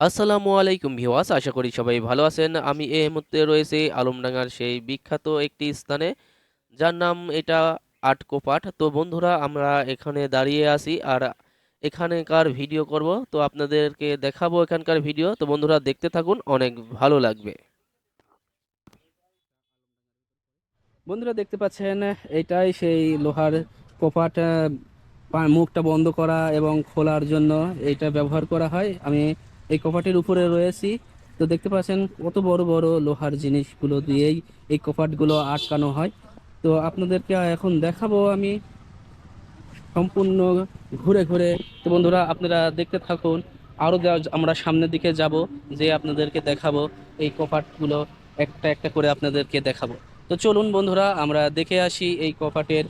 আসসালামু আলাইকুম ভিওয়াস আশা করি সবাই ভালো আছেন। আমি এই মুহূর্তে রয়েছি আলমডাঙ্গার সেই বিখ্যাত একটি স্থানে, যার নাম এটা আটকোপাট। তো বন্ধুরা, আমরা এখানে দাঁড়িয়ে আছি আর এখানকার ভিডিও করব। তো আপনাদেরকে দেখাবো এখানকার ভিডিও। তো বন্ধুরা, দেখতে থাকুন, অনেক ভালো লাগবে। বন্ধুরা, দেখতে পাচ্ছেন, এটাই সেই লোহার কোপাট মুখটা বন্ধ করা এবং খোলার জন্য এটা ব্যবহার করা হয়। আমি এই কপাটের উপরে রয়েছি। তো দেখতে পাচ্ছেন কত বড় বড় লোহার জিনিসগুলো দিয়েই এই কপাটগুলো আটকানো হয়। তো আপনাদেরকে এখন দেখাবো আমি সম্পূর্ণ ঘুরে ঘুরে। তো বন্ধুরা, আপনারা দেখতে থাকুন। আরও আমরা সামনের দিকে যাব, যে আপনাদেরকে দেখাবো এই কপাটগুলো একটা একটা করে আপনাদেরকে দেখাবো। তো চলুন বন্ধুরা, আমরা দেখে আসি এই কপাটের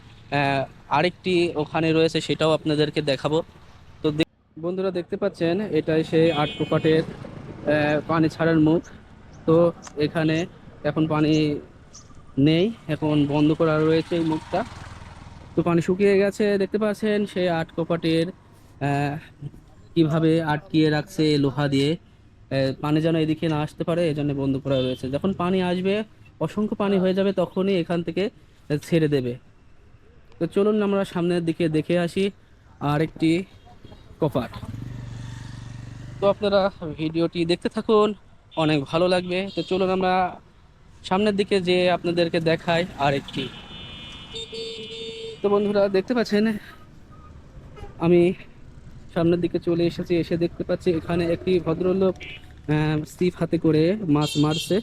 আরেকটি ওখানে রয়েছে সেটাও আপনাদেরকে দেখাবো। বন্ধুরা দেখতে পাচ্ছেন, এটাই সেই আট পানি ছাড়ার মুখ। তো এখানে এখন পানি নেই, এখন বন্ধ করা রয়েছে এই মুখটা। তো পানি শুকিয়ে গেছে, দেখতে পাচ্ছেন সেই আট কপাটের কীভাবে আটকিয়ে রাখছে লোহা দিয়ে। পানি যেন এদিকে না আসতে পারে এই জন্য বন্ধ করা রয়েছে। যখন পানি আসবে, অসংখ্য পানি হয়ে যাবে, তখনই এখান থেকে ছেড়ে দেবে। তো চলুন আমরা সামনের দিকে দেখে আসি আর একটি কপাট তো আপনারা ভিডিওটি দেখতে থাকুন, অনেক ভালো লাগবে। তো চলুন আমরা সামনের দিকে যে আপনাদেরকে দেখাই আর একটি তো বন্ধুরা, দেখতে পাচ্ছেন, আমি সামনের দিকে চলে এসেছি, এসে দেখতে পাচ্ছি এখানে একটি ভদ্রলোক ছিপ হাতে করে মাছ মারছে।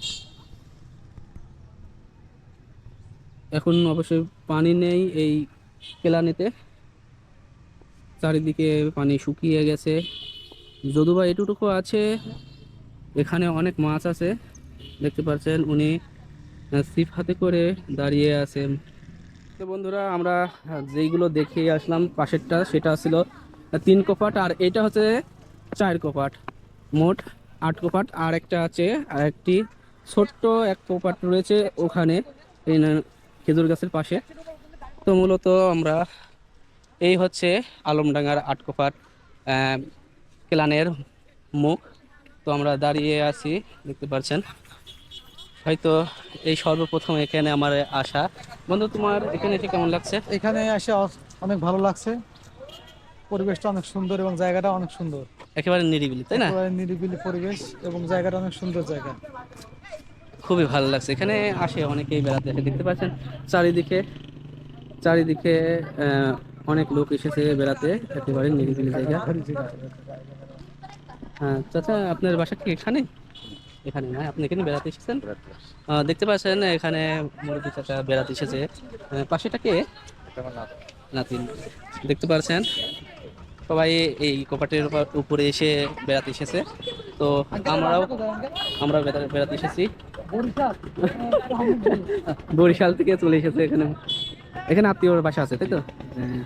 এখন অবশ্যই পানি নেই এই কেলানিতে। চারিদিকে পানি শুকিয়ে গেছে। যদু বা এটুকু আছে। এখানে অনেক মাছ আছে। দেখতে পাচ্ছেন উনি ছিপ হাতে করে দাঁড়িয়ে আছেন। তো বন্ধুরা, আমরা যেইগুলো দেখে আসলাম, পাশেরটা, সেটা ছিল তিন কপাট, আর এটা হচ্ছে চার কপাট। মোট আট কপাট, আর একটা আছে, আর একটি ছোট্ট এক কপাট রয়েছে ওখানে খেজুর গাছের পাশে। তো মূলত আমরা এই হচ্ছে আলমডাঙ্গার আট ক্লানের মুখ। তো আমরা দাঁড়িয়ে আছি দেখতে পাচ্ছেন হয়তো এই সর্বপ্রথম এখানে আমার আসা। বন্ধু তোমার এখানে এসে কেমন লাগছে? এখানে এসে অনেক ভালো লাগছে। পরিবেশটা অনেক সুন্দর এবং জায়গাটা অনেক সুন্দর। একেবারে নিরিবিলি তাই না? নিরিবিলি পরিবেশ এবং জায়গাটা অনেক সুন্দর জায়গা। খুবই ভালো লাগছে। এখানে আসে অনেকেই বেড়াতে আসে দেখতে পাচ্ছেন? চারিদিকে চারিদিকে অনেক লোক এসেছে বেড়াতে একেবারে নিরিবিলি জায়গা। হ্যাঁ চাচা আপনার বাসা কি এখানে? এখানে না আপনি এখানে বেড়াতে এসেছেন? দেখতে পাচ্ছেন এখানে মুরব্বী চাচা বেড়াতে এসেছে। পাশেটা কে? নাতিন। দেখতে পাচ্ছেন সবাই এই কপাটের উপর- উপরে এসে বেড়াতে এসেছে। তো আমরাও আমরা বেড়া- বেড়াতে এসেছি। বরিশাল থেকে চলে এসেছে এখানে। এখানে আত্মীয়র বাসা আছে তাই তো? হ্যাঁ।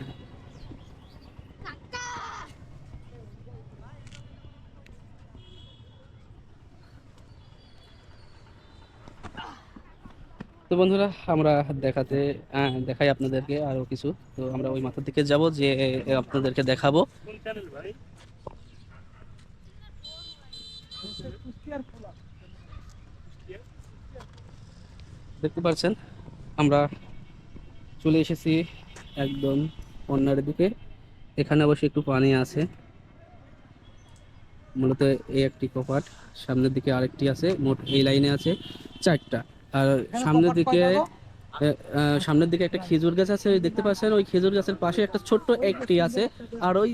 তো বন্ধুরা আমরা দেখাতে আহ, দেখাই আপনাদেরকে আরও কিছু। তো আমরা ওই মাথার দিকে যাব যে আপনাদেরকে দেখাবো। দেখতে পাচ্ছেন আমরা চলে এসেছি একদম কর্নারের দিকে। এখানে অবশ্যই একটু পানি আছে। মূলত এই একটি কপাট সামনের দিকে আরেকটি আছে মোট এই লাইনে আছে চারটা। আর সামনের দিকে সামনের দিকে একটা খেজুর গাছ আছে দেখতে পাচ্ছেন? ওই খেজুর গাছের পাশে একটা ছোট্ট একটি আছে আর ওই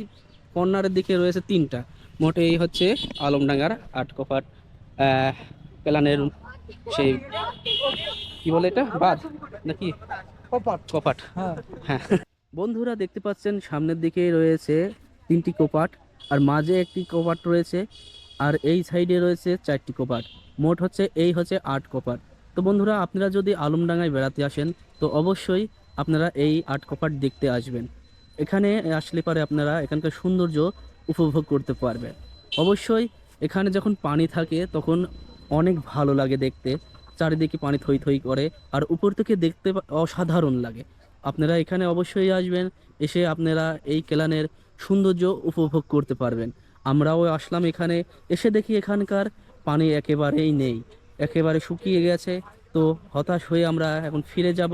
কর্নারের দিকে রয়েছে তিনটা। মোট এই হচ্ছে আলমডাঙ্গার আট কপাট। আহ, প্ল্যানের সেই কি বলে এটা? বাদ নাকি? কপাট। কপাট। হ্যাঁ। হ্যাঁ। বন্ধুরা দেখতে পাচ্ছেন সামনের দিকে রয়েছে তিনটি কোপাট আর মাঝে একটি কোপাট রয়েছে আর এই সাইডে রয়েছে চারটি কোপাট। মোট হচ্ছে এই হচ্ছে আট কোপাট। তো বন্ধুরা আপনারা যদি আলমডাঙ্গায় বেড়াতে আসেন তো অবশ্যই আপনারা এই আট কোপাট দেখতে আসবেন। এখানে আসলে পারে আপনারা এখানকার সৌন্দর্য উপভোগ করতে পারবেন। অবশ্যই এখানে যখন পানি থাকে তখন অনেক ভালো লাগে দেখতে। চারিদিকে পানি থই থই করে আর উপর থেকে দেখতে অসাধারণ লাগে। আপনারা এখানে অবশ্যই আসবেন, এসে আপনারা এই কেলানের সৌন্দর্য উপভোগ করতে পারবেন। আমরাও আসলাম এখানে, এসে দেখি এখানকার পানি একেবারেই নেই, একেবারে শুকিয়ে গেছে। তো হতাশ হয়ে আমরা এখন ফিরে যাব।